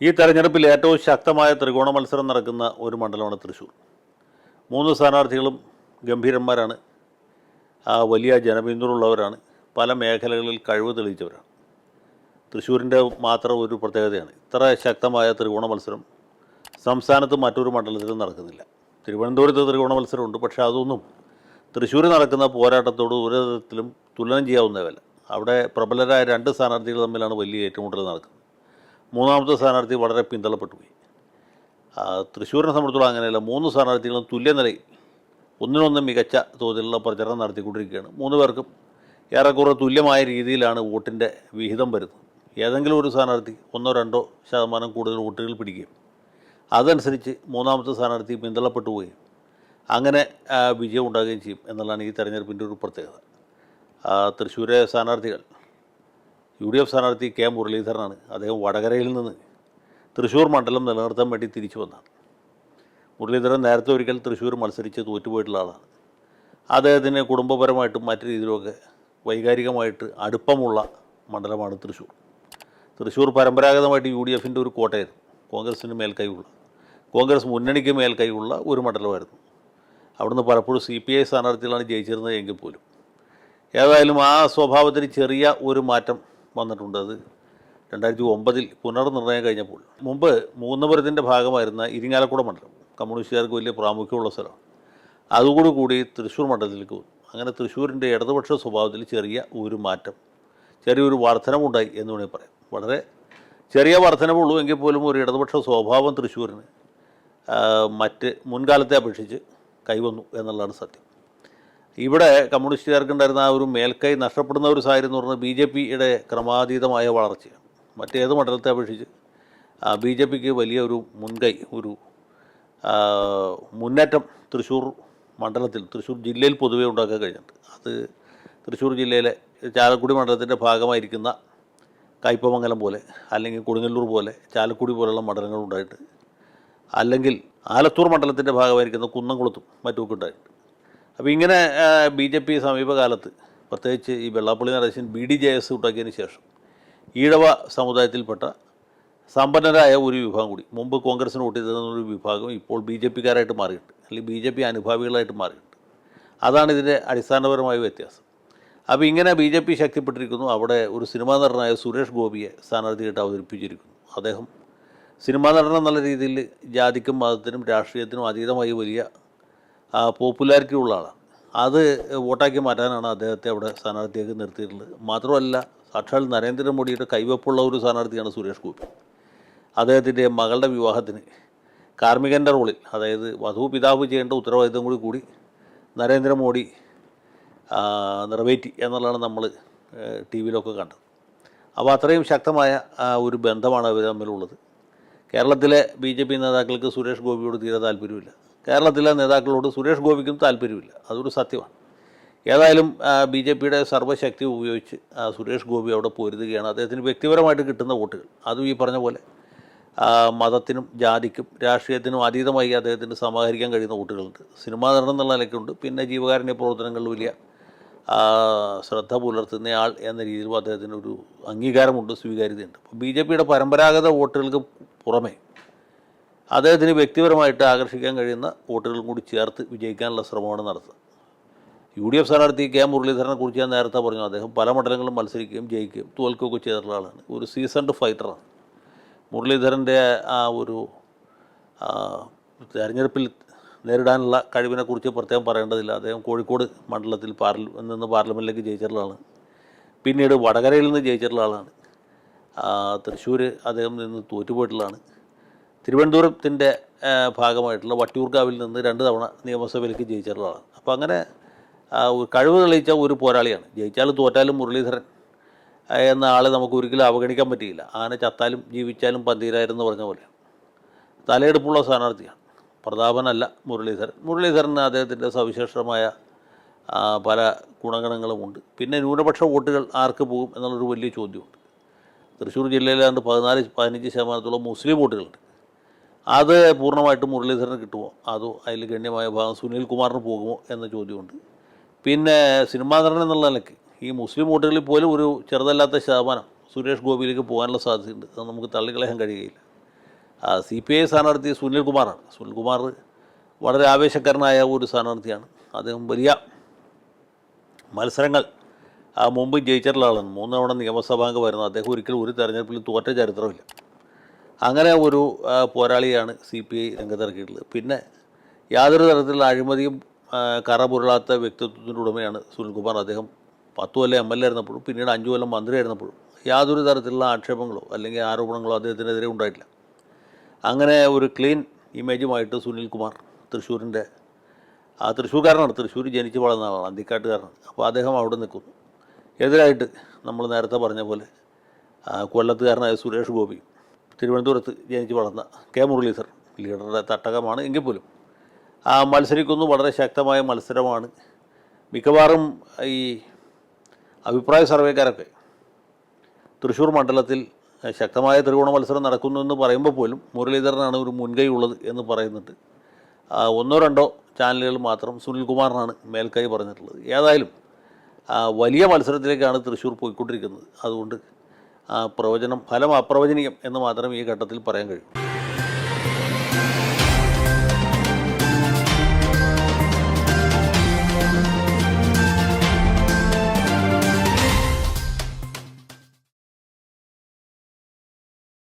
ഈ തെരഞ്ഞെടുപ്പിൽ ഏറ്റവും ശക്തമായ ത്രികോണ മത്സരം നടക്കുന്ന ഒരു മണ്ഡലമാണ് തൃശ്ശൂർ മൂന്ന് സ്ഥാനാർത്ഥികളും ഗംഭീരന്മാരാണ്. വലിയ ജനപിന്തുണയുള്ളവരാണ്. പല മേഖലകളിൽ കഴിവ് തെളിയിച്ചവരാണ്. തൃശ്ശൂരിന്റെ മാത്രം ഒരു പ്രത്യേകതയാണ്. ഇത്ര ശക്തമായ ത്രികോണ മത്സരം സംസ്ഥാനത്ത് മറ്റൊരു മണ്ഡലത്തിലും നടക്കുന്നില്ല. തിരുവനന്തപുരത്ത് ത്രികോണ മത്സരമുണ്ട്. പക്ഷേ അതൊന്നും തൃശ്ശൂർ നടക്കുന്ന പോരാട്ടത്തോട് ഒരു തരത്തിലും തുലനം ചെയ്യാവുന്നതല്ല. അവിടെ പ്രബലരായ രണ്ട് സ്ഥാനാർത്ഥികൾ തമ്മിലാണ് വലിയ ഏറ്റുമുട്ടൽ നടക്കുന്നത്. മൂന്നാമത്തെ സ്ഥാനാർത്ഥി വളരെ പിന്തള്ളപ്പെട്ടു പോയി. തൃശ്ശൂരിനെ സംബന്ധിച്ചോളം അങ്ങനെയല്ല മൂന്ന് സ്ഥാനാർത്ഥികളും തുല്യ നിലയിൽ ഒന്നിനൊന്ന് മികച്ച തോതിലുള്ള പ്രചരണം നടത്തിക്കൊണ്ടിരിക്കുകയാണ്. മൂന്ന് പേർക്കും ഏറെക്കുറെ തുല്യമായ രീതിയിലാണ് വോട്ടിന്റെ വിഹിതം വരുന്നത്. ഏതെങ്കിലും ഒരു സ്ഥാനാർത്ഥി ഒന്നോ രണ്ടോ ശതമാനം കൂടുതൽ വോട്ടുകൾ പിടിക്കുകയും അതനുസരിച്ച് മൂന്നാമത്തെ സ്ഥാനാർത്ഥി പിന്തള്ളപ്പെട്ടു പോവുകയും അങ്ങനെ വിജയം ഉണ്ടാകുകയും ചെയ്യും എന്നുള്ളതാണ് ഈ തെരഞ്ഞെടുപ്പിന്റെ ഒരു പ്രത്യേകത. തൃശ്ശൂരെ സ്ഥാനാർത്ഥികൾ യു ഡി എഫ് സ്ഥാനാർത്ഥി കെ മുരളീധരനാണ്. അദ്ദേഹം വടകരയിൽ നിന്ന് തൃശ്ശൂർ മണ്ഡലം നിലനിർത്താൻ വേണ്ടി തിരിച്ചു വന്നതാണ് മുരളീധരൻ നേരത്തെ ഒരിക്കൽ തൃശ്ശൂർ മത്സരിച്ച് തോറ്റുപോയിട്ടുള്ള ആളാണ്. അദ്ദേഹത്തിന് കുടുംബപരമായിട്ടും മറ്റു രീതിയിലുമൊക്കെ വൈകാരികമായിട്ട് അടുപ്പമുള്ള മണ്ഡലമാണ് തൃശ്ശൂർ തൃശ്ശൂർ പരമ്പരാഗതമായിട്ട് യു ഡി എഫിന്റെ ഒരു കോട്ടയായിരുന്നു. കോൺഗ്രസിന് മേൽക്കൈയുള്ള കോൺഗ്രസ് മുന്നണിക്ക് മേൽക്കൈയുള്ള ഒരു മണ്ഡലമായിരുന്നു. അവിടുന്ന് പലപ്പോഴും സി പി ഐ സ്ഥാനാർത്ഥികളാണ് ജയിച്ചിരുന്നത് എങ്കിൽ പോലും. ഏതായാലും ആ സ്വഭാവത്തിന് ചെറിയ ഒരു മാറ്റം വന്നിട്ടുണ്ട്. അത് രണ്ടായിരത്തി ഒമ്പതിൽ പുനർനിർണയം കഴിഞ്ഞപ്പോൾ. മുമ്പ് മൂന്നപുരത്തിന്റെ ഭാഗമായിരുന്ന ഇരിങ്ങാലക്കുട മണ്ഡലം കമ്മ്യൂണിസ്റ്റുകാർക്ക് വലിയ പ്രാമുഖ്യമുള്ള സ്ഥലമാണ്. അതുകൂടി കൂടി തൃശ്ശൂർ മണ്ഡലത്തിലേക്ക് വന്നു. അങ്ങനെ തൃശ്ശൂരിന്റെ ഇടതുപക്ഷ സ്വഭാവത്തിൽ ചെറിയ ഒരു മാറ്റം ചെറിയൊരു വർധനമുണ്ടായി എന്ന് വേണമെങ്കിൽ പറയാം. വളരെ ചെറിയ വർധനവുള്ളൂ എങ്കിൽ പോലും ഒരു ഇടതുപക്ഷ സ്വഭാവം തൃശ്ശൂരിന് മറ്റ് മുൻകാലത്തെ അപേക്ഷിച്ച് കൈവന്നു എന്നുള്ളതാണ് സത്യം. ഇവിടെ കമ്മ്യൂണിസ്റ്റുകാർക്കുണ്ടായിരുന്ന ആ ഒരു മേൽക്കൈ നഷ്ടപ്പെടുന്ന ഒരു സാഹചര്യം എന്ന് പറഞ്ഞാൽ ബി ജെ പിയുടെ ക്രമാതീതമായ വളർച്ചയാണ്. മറ്റേത് മണ്ഡലത്തെ അപേക്ഷിച്ച് ബി ജെ പിക്ക് വലിയ ഒരു മുൻകൈ ഒരു മുന്നേറ്റം തൃശ്ശൂർ മണ്ഡലത്തിൽ തൃശ്ശൂർ ജില്ലയിൽ പൊതുവെ ഉണ്ടാക്കാൻ കഴിഞ്ഞിട്ടുണ്ട്. അത് തൃശ്ശൂർ ജില്ലയിലെ ചാലക്കുടി മണ്ഡലത്തിന്റെ ഭാഗമായിരിക്കുന്ന കയ്പമംഗലം പോലെ അല്ലെങ്കിൽ കൊടുങ്ങല്ലൂർ പോലെ ചാലക്കുടി പോലുള്ള മണ്ഡലങ്ങളുണ്ടായിട്ട് അല്ലെങ്കിൽ ആലത്തൂർ മണ്ഡലത്തിന്റെ ഭാഗമായിരിക്കുന്ന കുന്നംകുളത്തും മറ്റുമൊക്കെ ഉണ്ടായിട്ടുണ്ട്. അപ്പോൾ ഇങ്ങനെ ബി ജെ പി സമീപകാലത്ത് പ്രത്യേകിച്ച് ഈ Vellappally Natesan B D J S ഉണ്ടാക്കിയതിന് ശേഷം ഈഴവ സമുദായത്തിൽപ്പെട്ട സമ്പന്നരായ ഒരു വിഭാഗം കൂടി മുമ്പ് കോൺഗ്രസിന് വോട്ട് ചെയ്തിരുന്ന ഒരു വിഭാഗം ഇപ്പോൾ ബി ജെ പിക്കാരായിട്ട് മാറിയിട്ടുണ്ട് അല്ലെങ്കിൽ ബി ജെ പി അനുഭാവികളായിട്ട് മാറിയിട്ടുണ്ട്. അതാണ് ഇതിന്റെ അടിസ്ഥാനപരമായ വ്യത്യാസം. അപ്പോൾ ഇങ്ങനെ ബി ജെ പി ശക്തിപ്പെട്ടിരിക്കുന്നു. അവിടെ ഒരു സിനിമാ നടനായ സുരേഷ് ഗോപിയെ സ്ഥാനാർത്ഥിയായിട്ട് അവതരിപ്പിച്ചിരിക്കുന്നു. അദ്ദേഹം സിനിമാ നടനം എന്നുള്ള രീതിയിൽ ജാതിക്കും മതത്തിനും രാഷ്ട്രീയത്തിനും അതീതമായി വലിയ പോപ്പുലാരിറ്റി ഉള്ള ആളാണ് അത് വോട്ടാക്കി മാറ്റാനാണ് അദ്ദേഹത്തെ അവിടെ സ്ഥാനാർത്ഥിയാക്കി നിർത്തിയിട്ടുള്ളത്. മാത്രമല്ല സാക്ഷാൽ നരേന്ദ്രമോദിയുടെ കൈവപ്പുള്ള ഒരു സ്ഥാനാർത്ഥിയാണ് സുരേഷ് ഗോപി. അദ്ദേഹത്തിന്റെ മകളുടെ വിവാഹത്തിന് കാർമ്മികന്റെ റോളിൽ അതായത് വധു പിതാവ് ചെയ്യേണ്ട ഉത്തരവാദിത്തം കൂടി കൂടി നരേന്ദ്രമോദി നിറവേറ്റി എന്നുള്ളതാണ് നമ്മൾ ടി വിയിലൊക്കെ കണ്ടത്. അപ്പോൾ അത്രയും ശക്തമായ ഒരു ബന്ധമാണ് അവർ തമ്മിലുള്ളത്. കേരളത്തിലെ ബി ജെ പി നേതാക്കൾക്ക് സുരേഷ് ഗോപിയോട് തീരെ താല്പര്യമില്ല. കേരളത്തിലെ നേതാക്കളോട് സുരേഷ് ഗോപിക്കും താല്പര്യമില്ല. അതൊരു സത്യമാണ്. ഏതായാലും ബി ജെ പിയുടെ സർവശക്തി ഉപയോഗിച്ച് സുരേഷ് ഗോപി അവിടെ പൊരുതുകയാണ്. അദ്ദേഹത്തിന് വ്യക്തിപരമായിട്ട് കിട്ടുന്ന വോട്ടുകൾ. അതും ഈ പറഞ്ഞ പോലെ മതത്തിനും ജാതിക്കും രാഷ്ട്രീയത്തിനും അതീതമായി അദ്ദേഹത്തിന് സമാഹരിക്കാൻ കഴിയുന്ന വോട്ടുകളുണ്ട്. സിനിമാ നടൻ എന്നുള്ള നിലയ്ക്കുണ്ട്. പിന്നെ ജീവകാരുണ്യ പ്രവർത്തനങ്ങളിൽ വലിയ ശ്രദ്ധ പുലർത്തുന്നയാൾ എന്ന രീതിയിലും അദ്ദേഹത്തിന് ഒരു അംഗീകാരമുണ്ട് സ്വീകാര്യതയുണ്ട്. അപ്പോൾ ബി ജെ പിയുടെ പരമ്പരാഗത വോട്ടുകൾക്ക് പുറമെ അദ്ദേഹത്തിന് വ്യക്തിപരമായിട്ട് ആകർഷിക്കാൻ കഴിയുന്ന വോട്ടുകളും കൂടി ചേർത്ത് വിജയിക്കാനുള്ള ശ്രമമാണ് നടത്തുന്നത്. യു ഡി എഫ് സ്ഥാനാർത്ഥി കെ മുരളീധരനെ കുറിച്ച് ഞാൻ നേരത്തെ പറഞ്ഞു അദ്ദേഹം പല മണ്ഡലങ്ങളും മത്സരിക്കുകയും ജയിക്കുകയും തോൽക്കുകയൊക്കെ ചെയ്തിട്ടുള്ള ആളാണ്. ഒരു സീസൺഡ് ഫൈറ്ററാണ്. മുരളീധരന്റെ ആ ഒരു തെരഞ്ഞെടുപ്പിൽ നേരിടാനുള്ള കഴിവിനെക്കുറിച്ച് പ്രത്യേകം പറയേണ്ടതില്ല. അദ്ദേഹം കോഴിക്കോട് മണ്ഡലത്തിൽ പാർല നിന്ന് പാർലമെന്റിലേക്ക് ജയിച്ചിട്ടുള്ള ആളാണ്. പിന്നീട് വടകരയിൽ നിന്ന് ജയിച്ചിട്ടുള്ള ആളാണ്. തൃശ്ശൂർ അദ്ദേഹം നിന്ന് തോറ്റുപോയിട്ടുള്ളതാണ് തിരുവനന്തപുരത്തിന്റെ ഭാഗമായിട്ടുള്ള വട്ടിയൂർക്കാവിൽ നിന്ന് രണ്ട് തവണ നിയമസഭയിലേക്ക് ജയിച്ചിട്ടുള്ളതാണ്. അപ്പോൾ അങ്ങനെ കഴിവ് തെളിയിച്ച ഒരു പോരാളിയാണ്. ജയിച്ചാലും തോറ്റാലും മുരളീധരൻ എന്ന ആളെ നമുക്ക് ഒരിക്കലും അവഗണിക്കാൻ പറ്റിയില്ല. ആന ചത്താലും ജീവിച്ചാലും പന്തീരായിരുന്നു പറഞ്ഞ പോലെ തലയെടുപ്പുള്ള സ്ഥാനാർത്ഥിയാണ്. പ്രതാപനല്ല മുരളീധരൻ. മുരളീധരന് അദ്ദേഹത്തിന്റെ സവിശേഷമായ പല ഗുണഗണങ്ങളുമുണ്ട്. പിന്നെ ന്യൂനപക്ഷ വോട്ടുകൾ ആർക്ക് പോകും എന്നുള്ളൊരു വലിയ ചോദ്യമുണ്ട്. തൃശ്ശൂർ ജില്ലയിലാണ്ട് പതിനാല് പതിനഞ്ച് ശതമാനത്തോളം മുസ്ലിം വോട്ടുകളുണ്ട്. അത് പൂർണമായിട്ടും മുരളീധരന് കിട്ടുമോ? അതോ അതിൽ ഗണ്യമായ ഭാഗം സുനിൽ കുമാറിന് പോകുമോ എന്ന ചോദ്യമുണ്ട്. പിന്നെ സിനിമാ നടൻ എന്നുള്ള നിലയ്ക്ക് ഈ മുസ്ലിം വോട്ടുകളിൽ പോലും ഒരു ചെറുതല്ലാത്ത ശതമാനം സുരേഷ് ഗോപിയിലേക്ക് പോകാനുള്ള സാധ്യതയുണ്ട്. അത് നമുക്ക് തള്ളിക്കളയാൻ കഴിയുകയില്ല. സി പി ഐ സ്ഥാനാർത്ഥി സുനിൽ കുമാറാണ്. സുനിൽ കുമാർ വളരെ ആവേശക്കാരനായ ഒരു സ്ഥാനാർത്ഥിയാണ്. അദ്ദേഹം വലിയ മത്സരങ്ങൾ മുമ്പ് ജയിച്ചിട്ടുള്ള ആളാണ്. മൂന്നവണ നിയമസഭാംഗം വരുന്നത് അദ്ദേഹം ഒരിക്കലും ഒരു തെരഞ്ഞെടുപ്പിൽ തോറ്റ ചരിത്രമില്ല. അങ്ങനെ ഒരു പോരാളിയാണ് സി പി ഐ രംഗത്തിറക്കിയിട്ടുള്ളത്. പിന്നെ യാതൊരു തരത്തിലുള്ള അഴിമതിയും കറ കറപുരളാത്ത വ്യക്തിത്വത്തിന്റെ ഉടമയാണ് സുനിൽകുമാർ. അദ്ദേഹം പത്ത് കൊല്ലം എം എൽ എ ആയിരുന്നപ്പോഴും പിന്നീട് അഞ്ച് കൊല്ലം മന്ത്രി ആയിരുന്നപ്പോഴും യാതൊരു തരത്തിലുള്ള ആക്ഷേപങ്ങളോ അല്ലെങ്കിൽ ആരോപണങ്ങളോ അദ്ദേഹത്തിനെതിരെ ഉണ്ടായിട്ടില്ല. അങ്ങനെ ഒരു ക്ലീൻ ഇമേജുമായിട്ട് സുനിൽകുമാർ തൃശ്ശൂരിന്റെ ആ തൃശ്ശൂർക്കാരനാണ്. തൃശ്ശൂർ ജനിച്ച് വളർന്ന ആളാണ് അന്തിക്കാട്ടുകാരനാണ്. അപ്പോൾ അദ്ദേഹം അവിടെ നിൽക്കുന്നു. എതിരായിട്ട് നമ്മൾ നേരത്തെ പറഞ്ഞ പോലെ കൊല്ലത്തുകാരനായ സുരേഷ് ഗോപി തിരുവനന്തപുരത്ത് ജനിച്ച് വളർന്ന കെ മുരളീധർ ലീഡറുടെ തട്ടകമാണ് എങ്കിൽ പോലും. ആ മത്സരിക്കുന്നു വളരെ ശക്തമായ മത്സരമാണ്. മിക്കവാറും ഈ അഭിപ്രായ സർവേക്കാരൊക്കെ തൃശ്ശൂർ മണ്ഡലത്തിൽ ശക്തമായ ത്രികോണ മത്സരം നടക്കുന്നു എന്ന് പറയുമ്പോൾ പോലും മുരളീധരനാണ് ഒരു മുൻകൈ ഉള്ളത് എന്ന് പറയുന്നുണ്ട്. ഒന്നോ രണ്ടോ ചാനലുകൾ മാത്രം സുനിൽകുമാറിനാണ് മേൽക്കൈ പറഞ്ഞിട്ടുള്ളത്. ഏതായാലും വലിയ മത്സരത്തിലേക്കാണ് തൃശ്ശൂർ പോയിക്കൊണ്ടിരിക്കുന്നത്. അതുകൊണ്ട് പ്രവചനം ഫലം അപ്രവചനീയം എന്ന് മാത്രം ഈ ഘട്ടത്തിൽ പറയാൻ കഴിയൂ.